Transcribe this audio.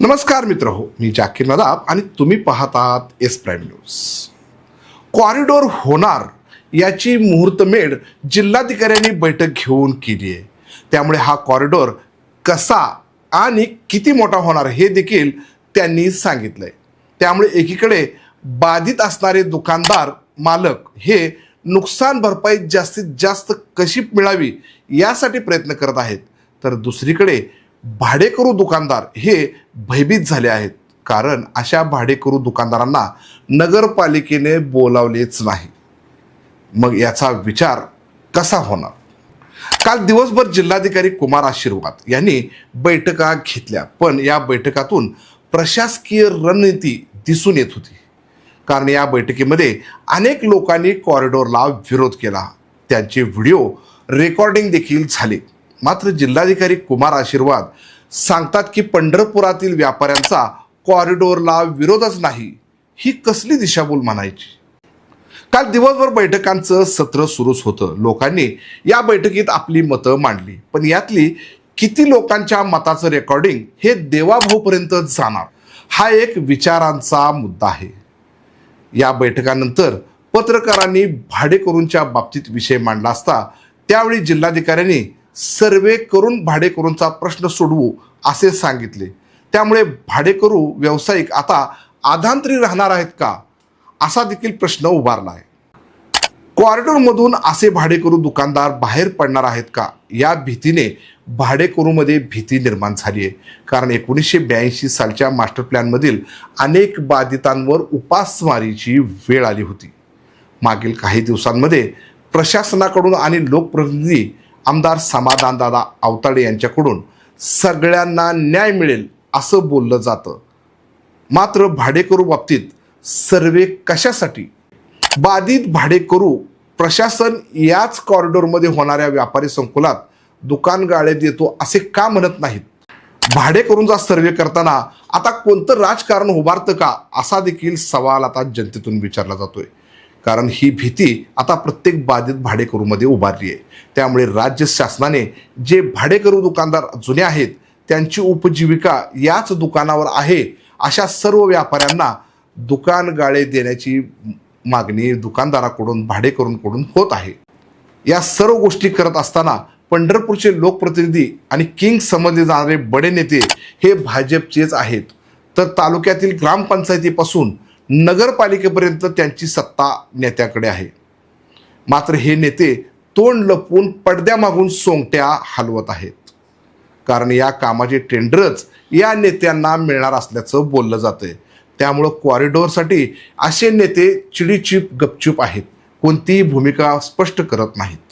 नमस्कार मित्र हो मी जाकीर नदाब आणि तुम्ही पाहतात एस प्राईम न्यूज. कॉरिडॉर होणार याची मुहूर्तमेढ जिल्हाधिकाऱ्यांनी बैठक घेऊन केली आहे त्यामुळे हा कॉरिडॉर कसा आणि किती मोठा होणार हे देखील त्यांनी सांगितलंय. त्यामुळे एकीकडे बाधित असणारे दुकानदार मालक हे नुकसान भरपाई जास्तीत जास्त कशी मिळावी यासाठी प्रयत्न करत आहेत. तर दुसरीकडे भाडेकरू दुकानदार हे भयभीत झाले आहेत. कारण अशा भाडेकरू दुकानदारांना नगरपालिकेने बोलावलेच नाही. मग याचा विचार कसा होणार? काल दिवसभर जिल्हाधिकारी कुमार आशीर्वाद यांनी बैठका घेतल्या पण या बैठकातून प्रशासकीय रणनीती दिसून येत होती. कारण या बैठकीमध्ये अनेक लोकांनी कॉरिडॉरला विरोध केला. त्यांचे व्हिडिओ रेकॉर्डिंग देखील झाले. मात्र जिल्हाधिकारी कुमार आशीर्वाद सांगतात की पंढरपुरातील व्यापाऱ्यांचा कॉरिडॉरला विरोधच नाही. ही कसली दिशाभूल म्हणायची? काल दिवसभर बैठकांचं सत्र सुरूच होतं. लोकांनी या बैठकीत आपली मतं मांडली. पण यातली किती लोकांच्या मताचं रेकॉर्डिंग हे देवाभाऊपर्यंत जाणार? हा एक विचारांचा मुद्दा आहे. या बैठकानंतर पत्रकारांनी भाडेकरूंच्या बाबतीत विषय मांडला असता त्यावेळी जिल्हाधिकाऱ्यांनी सर्वे करून भाडेकरूंचा प्रश्न सोडवू असे सांगितले. त्यामुळे भाडेकरू व्यावसायिक आता आधांतरी राहणार आहेत का? असा देखील प्रश्न उभारला आहे कॉरिडॉरमधून असे भाडेकरू दुकानदार बाहेर पडणार आहेत का? या भीतीने भाडेकरूमध्ये भीती निर्माण झाली आहे. कारण एकोणीसशे ब्याऐंशी सालच्या मास्टर प्लॅनमधील अनेक बाधितांवर उपासमारीची वेळ आली होती. मागील काही दिवसांमध्ये प्रशासनाकडून आणि लोकप्रतिनिधी आमदार समाधानदादा अवताडे यांच्याकडून सगळ्यांना न्याय मिळेल असं बोललं जातं. मात्र भाडेकरू बाबतीत सर्वे कशासाठी? बाधित भाडेकरू प्रशासन याच कॉरिडॉरमध्ये होणाऱ्या व्यापारी संकुलात दुकान गाळे देतो असे का म्हणत नाहीत? भाडेकरूंचा सर्वे करताना आता कोणतं राजकारण उभारतं का? असा देखील सवाल आता जनतेतून विचारला जातोय. कारण ही भीती आता प्रत्येक बाधित भाडेकरूमध्ये उभारली आहे त्यामुळे राज्य शासनाने जे भाडेकरू दुकानदार जुने आहेत त्यांची उपजीविका याच दुकानावर आहे अशा सर्व व्यापाऱ्यांना दुकान गाळे देण्याची मागणी दुकानदाराकडून भाडेकरूंकडून होत आहे. या सर्व गोष्टी करत असताना पंढरपूरचे लोकप्रतिनिधी आणि किंग समजले जाणारे बडे नेते हे भाजपचेच आहेत. तर तालुक्यातील ग्रामपंचायतीपासून नगरपालिकेपर्यंत त्यांची सत्ता नेत्याकडे आहे. मात्र हे नेते तोंड लपवून पडद्यामागून सोंगट्या हलवत आहेत. कारण या कामाचे टेंडरच या नेत्यांना मिळणार असल्याचं बोललं जातंय. त्यामुळं कॉरिडॉरसाठी असे नेते चिडीचीप गपचूप आहेत. कोणतीही भूमिका स्पष्ट करत नाहीत.